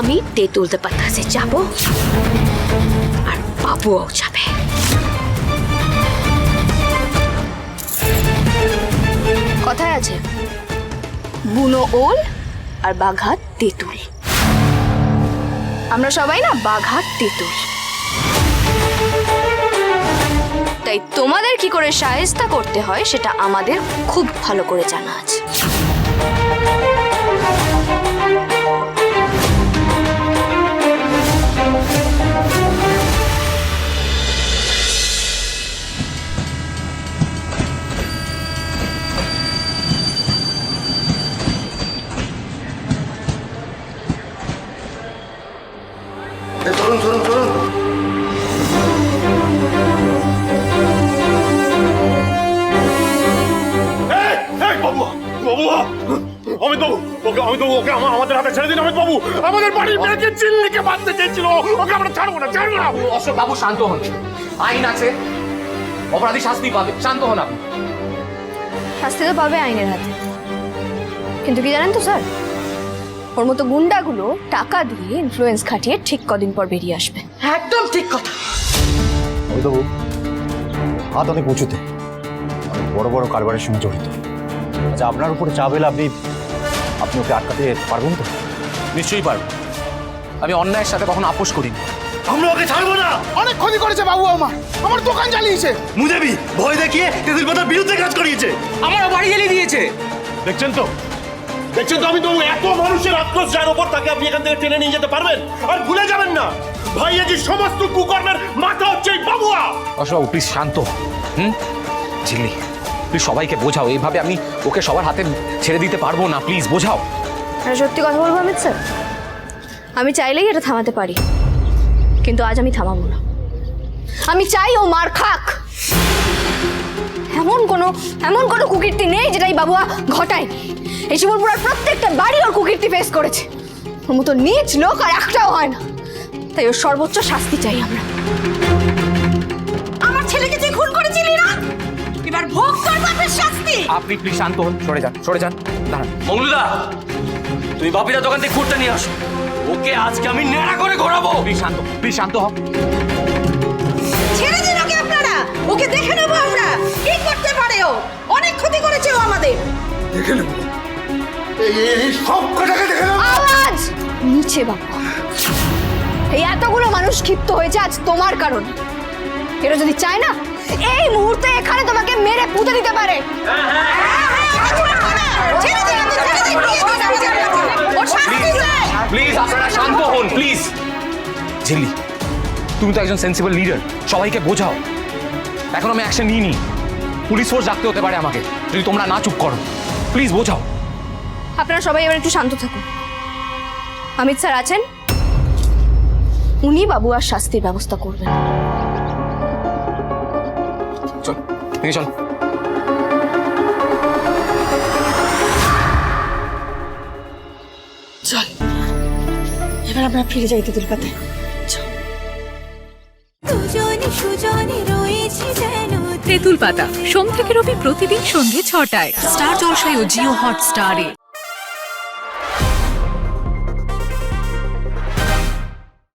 আমি তেঁতুলতে পাতাসে যাব। আর বাবুও যাবে। কথায় আছে, বুনো ওল আর বাঘাত তেঁতুল। আমরা সবাই না বাঘাত তেঁতুল। তাই তোমাদের কি করে সাহেস্তা করতে হয় সেটা আমাদের খুব ভালো করে জানা আছে। অমিত বাবু, ওকে অমিত বাবু, ওকে আমা- আমাদের হাতে ছেড়ে দিন অমিত বাবু। আমাদের বাড়ির মেয়েকে চিল্লিকে বাঁধতে চেয়েছিল। ওকে আমরা ছাড়বো না ছাড়বো না। অশোক বাবু শান্ত হন। আইন আছে। অপরাধী শাস্তি পাবে। শান্ত হন আপনি। শাস্তি তো পাবে আইনের হাতে। কিন্তু কি জানেন তো স্যার? ওর মতো গুন্ডাগুলো টাকা দিয়ে ইনফ্লুয়েন্স খাটিয়ে ঠিক কদিন পর বেরিয়ে আসবে। একদম ঠিক কথা। অমিতাভু হাত অনেক উঁচুতে। বড় বড় কারবারের সঙ্গে জড়িত। আচ্ছা আপনার উপরে চাপ এলে আপনি আপনি ওকে আটকাতে পারবেন তো? নিশ্চয়ই পারব। আমি অন্যায়ের সাথে কখনো আপোষ করিনি। আমরা ওকে ছাড়বো না! অনেক ক্ষতি করেছে বাবু আমার। আমার দোকান জ্বালিয়েছে। মুদেবি ভয় দেখিয়ে তেতুল পাতার বিরুদ্ধে কাজ করিয়েছে। আমারও বাড়ি জ্বালিয়ে দিয়েছে। দেখছেন তো? দেখছেন তো আমি তো এত মানুষের আক্রোশ যার ওপর তাকে আপনি এখান থেকে টেনে নিয়ে যেতে পারবেন? আর ভুলে যাবেন না। ভাইয়া যে সমস্ত কুকর্মের মাথা হচ্ছে এই বাবুয়া। অশোকবাবু প্লিজ শান্ত। হুম? ঝিল্লি। তুই সবাইকে বোঝাও, এইভাবে আমি ওকে সবার হাতে ছেড়ে দিতে পারব না প্লিজ বোঝাও। সত্যি কথা বলব, অমিত স্যার? আমি চাইলেই এটা থামাতে পারি, কিন্তু আজ আমি থামাবো না। আমি চাই ও মার খাক। এমন কোনো এমন কোনো কুকীর্তি নেই যেটা এই বাবুয়া ঘটায় এই শিবনপুরার প্রত্যেকটা বাড়ি ওর কুকীর্তি ফেস করেছে। ওর মতো নিচ লোক আর একটাও হয় না। তাই ওর সর্বোচ্চ শাস্তি চাই আমার। আপনি প্লিজ শান্ত হন। সরে যান সরে যান। দাঁড়ান। মঙ্গলদা তুমি বাপিদা দোকান থেকে খুঁড়টা নিয়ে আসো। ওকে আজকে আমি নেড়া করে ঘোরাবো। প্লিজ শান্ত প্লিজ শান্ত হও ছেড়ে দিন ওকে আপনারা। ওকে দেখে নেব আমরা। কি করতে পারে ও? অনেক ক্ষতি করেছে ও আমাদের। এই সব কটাকে দেখে নাও আওয়াজ! নিচে বাবা। এই এতগুলো মানুষ ক্ষিপ্ত হয়েছে আজ তোমার কারণে। এরা যদি চায় না এই মুহূর্তে এখানে তোমাকে মেরে পুঁতে দিতে পারে। প্লিজ আপনারা শান্ত হন প্লিজ ঝিল্লি তুমি তো একজন সেন্সিবল লিডার সবাইকে বোঝাও। এখন আমি অ্যাকশন নিইনি। পুলিশ ফোর্স ডাকতে হতে পারে আমাকে। যদি তোমরা না চুপ করো প্লিজ বোঝাও। আপনারা সবাই এবার একটু শান্ত থাকুন। অমিত স্যার আছেন? উনি বাবু আর শাস্তির ব্যবস্থা করবেন। চল তুমি চল। চল। এবার আমরা ফিরে যাই তেতুল পাতায় রয়েছে তেঁতুল পাতা সোম থেকে রবি প্রতিদিন সন্ধ্যে ছটায়। স্টার জলসায় ও জিও হটস্টারে।